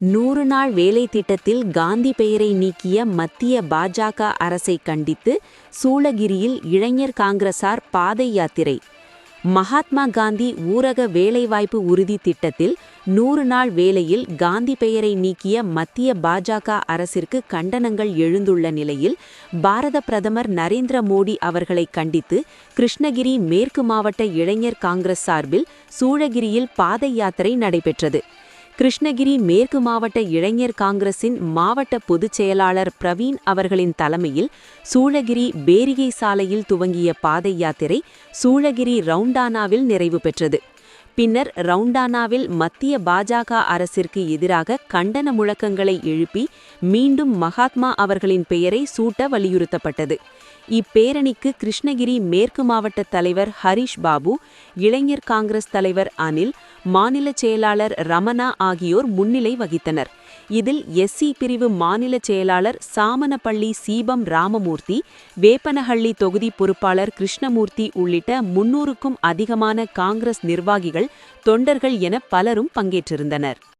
நூறு நாள் வேலை திட்டத்தில் காந்தி பெயரை நீக்கிய மத்திய பாஜக அரசை கண்டித்து சூளகிரியில் இளைஞர் காங்கிரசார் பாதை யாத்திரை. மகாத்மா காந்தி ஊரக வேலைவாய்ப்பு உறுதி திட்டத்தில் நூறு நாள் வேலையில் காந்தி பெயரை நீக்கிய மத்திய பாஜக அரசிற்கு கண்டனங்கள் எழுந்துள்ள நிலையில் பாரத பிரதமர் நரேந்திர மோடி அவர்களை கண்டித்து கிருஷ்ணகிரி மேற்கு மாவட்ட இளைஞர் காங்கிரஸ் சார்பில் சூழகிரியில் பாதை யாத்திரை நடைபெற்றது. கிருஷ்ணகிரி மேற்கு மாவட்ட இளைஞர் காங்கிரசின் மாவட்ட பொதுச் செயலாளர் பிரவீன் அவர்களின் தலைமையில் சூளகிரி பேரிகை சாலையில் துவங்கிய பாதை யாத்திரை சூளகிரி ரவுண்டானாவில் நிறைவு பெற்றது. பின்னர் ரவுண்டானாவில் மத்திய பாஜக அரசிற்கு எதிராக கண்டன முழக்கங்களை எழுப்பி மீண்டும் மகாத்மா அவர்களின் பெயரை சூட்ட வலியுறுத்தப்பட்டது. இப்பேரணிக்கு கிருஷ்ணகிரி மேற்கு மாவட்ட தலைவர் ஹரிஷ் பாபு இளைஞர் காங்கிரஸ் தலைவர் அனில் மாநில செயலாளர் ரமணா ஆகியோர் முன்னிலை வகித்தனர். இதில் எஸ்சி பிரிவு மாநில செயலாளர் சாமனப்பள்ளி சீபம் ராமமூர்த்தி வேப்பனஹள்ளி தொகுதி பொறுப்பாளர் கிருஷ்ணமூர்த்தி உள்ளிட்ட முன்னூறுக்கும் அதிகமான காங்கிரஸ் நிர்வாகிகள் தொண்டர்கள் என பலரும் பங்கேற்றிருந்தனர்.